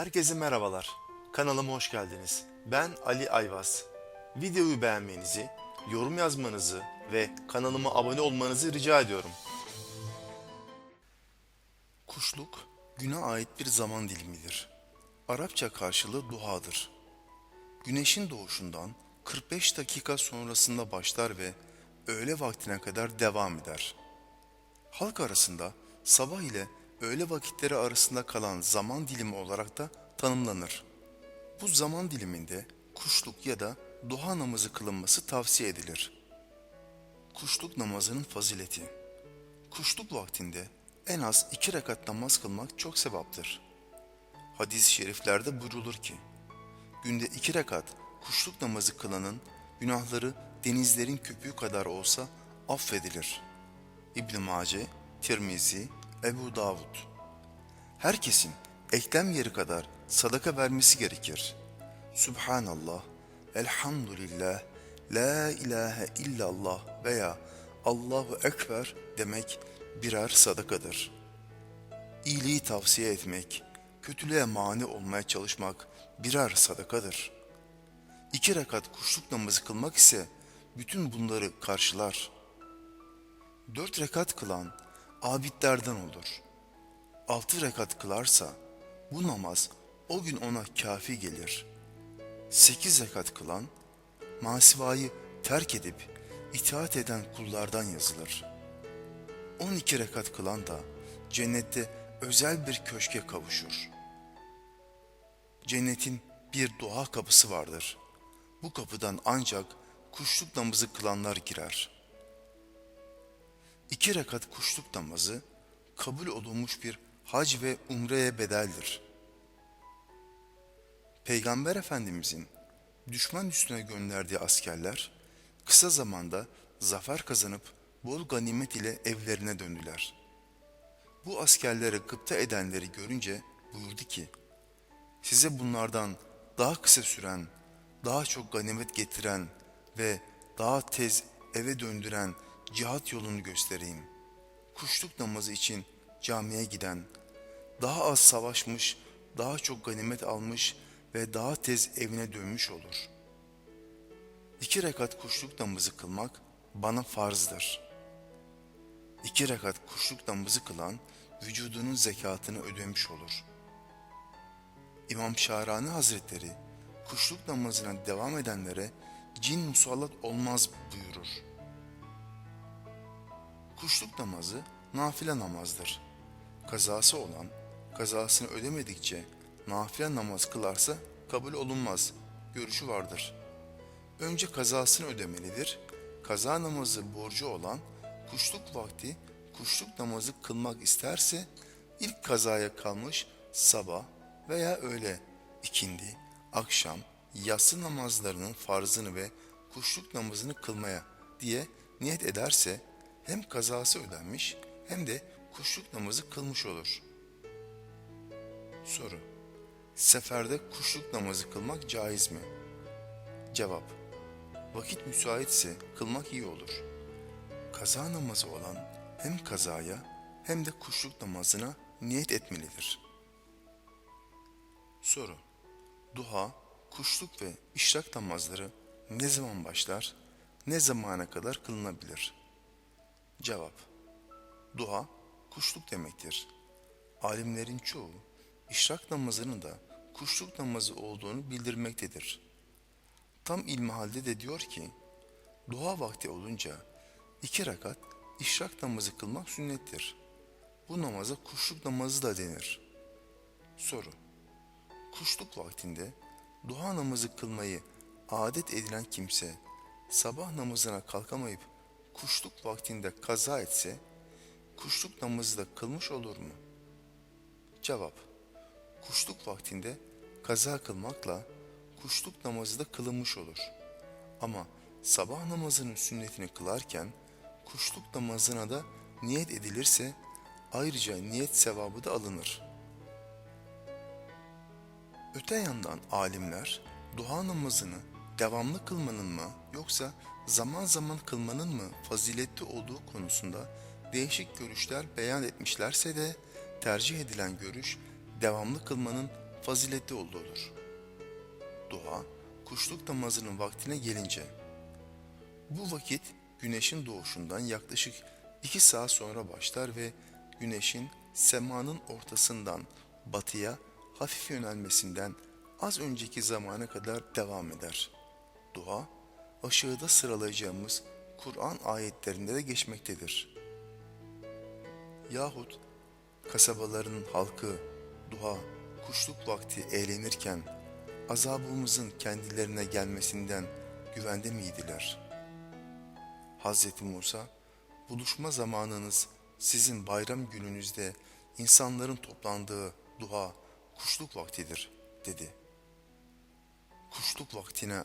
Herkese merhabalar. Kanalıma hoş geldiniz. Ben Ali Ayvaz. Videoyu beğenmenizi, yorum yazmanızı ve kanalıma abone olmanızı rica ediyorum. Kuşluk, güne ait bir zaman dilimidir. Arapça karşılığı duhadır. Güneşin doğuşundan 45 dakika sonrasında başlar ve öğle vaktine kadar devam eder. Halk arasında sabah ile öğle vakitleri arasında kalan zaman dilimi olarak da tanımlanır. Bu zaman diliminde kuşluk ya da duha namazı kılınması tavsiye edilir. Kuşluk namazının fazileti Kuşluk vaktinde en az iki rekat namaz kılmak çok sevaptır. Hadis-i şeriflerde buyrulur ki, günde iki rekat kuşluk namazı kılanın günahları denizlerin köpüğü kadar olsa affedilir. İbn Mace, Tirmizi, Ebu Davud. Herkesin eklem yeri kadar sadaka vermesi gerekir. Subhanallah, Elhamdülillah, La ilahe illallah veya Allahu Ekber demek birer sadakadır. İyiliği tavsiye etmek, kötülüğe mani olmaya çalışmak birer sadakadır. İki rekat kuşluk namazı kılmak ise bütün bunları karşılar. Dört rekat kılan abidlerden olur. Altı rekat kılarsa bu namaz o gün ona kafi gelir. Sekiz rekat kılan masivayı terk edip itaat eden kullardan yazılır. On iki rekat kılan da cennette özel bir köşke kavuşur. Cennetin bir dua kapısı vardır. Bu kapıdan ancak kuşluk namazı kılanlar girer. İki rekat kuşluk namazı kabul olunmuş bir hac ve umreye bedeldir. Peygamber Efendimizin düşman üstüne gönderdiği askerler kısa zamanda zafer kazanıp bol ganimet ile evlerine döndüler. Bu askerlere gıpta edenleri görünce buyurdu ki, size bunlardan daha kısa süren, daha çok ganimet getiren ve daha tez eve döndüren cihat yolunu göstereyim. Kuşluk namazı için camiye giden, daha az savaşmış, daha çok ganimet almış ve daha tez evine dönmüş olur. İki rekat kuşluk namazı kılmak bana farzdır. İki rekat kuşluk namazı kılan vücudunun zekatını ödemiş olur. İmam Şahrani Hazretleri kuşluk namazına devam edenlere cin musallat olmaz buyurur. Kuşluk namazı nafile namazdır. Kazası olan kazasını ödemedikçe nafile namaz kılarsa kabul olunmaz görüşü vardır. Önce kazasını ödemelidir. Kaza namazı borcu olan kuşluk vakti kuşluk namazı kılmak isterse ilk kazaya kalmış sabah veya öğle, ikindi, akşam, yatsı namazlarının farzını ve kuşluk namazını kılmaya diye niyet ederse hem kazası ödenmiş hem de kuşluk namazı kılmış olur. Soru Seferde kuşluk namazı kılmak caiz mi? Cevap Vakit müsaitse kılmak iyi olur. Kaza namazı olan hem kazaya hem de kuşluk namazına niyet etmelidir. Soru Duha, kuşluk ve işrak namazları ne zaman başlar, ne zamana kadar kılınabilir? Cevap Duha, kuşluk demektir. Alimlerin çoğu, işrak namazının da kuşluk namazı olduğunu bildirmektedir. Tam ilmihalde de diyor ki, duha vakti olunca iki rakat işrak namazı kılmak sünnettir. Bu namaza kuşluk namazı da denir. Soru Kuşluk vaktinde duha namazı kılmayı adet edilen kimse sabah namazına kalkamayıp kuşluk vaktinde kaza etse kuşluk namazı da kılmış olur mu? Cevap Kuşluk vaktinde kaza kılmakla kuşluk namazı da kılınmış olur. Ama sabah namazının sünnetini kılarken kuşluk namazına da niyet edilirse ayrıca niyet sevabı da alınır. Öte yandan alimler duha namazını devamlı kılmanın mı yoksa zaman zaman kılmanın mı faziletli olduğu konusunda değişik görüşler beyan etmişlerse de tercih edilen görüş devamlı kılmanın faziletli olduğudur. Duha, kuşluk namazının vaktine gelince, bu vakit güneşin doğuşundan yaklaşık iki saat sonra başlar ve güneşin semanın ortasından batıya hafif yönelmesinden az önceki zamana kadar devam eder. Dua, aşağıda sıralayacağımız Kur'an ayetlerinde de geçmektedir. Yahut kasabaların halkı duha, kuşluk vakti eğlenirken azabımızın kendilerine gelmesinden güvende miydiler? Hazreti Musa, buluşma zamanınız sizin bayram gününüzde insanların toplandığı duha, kuşluk vaktidir, dedi. Kuşluk vaktine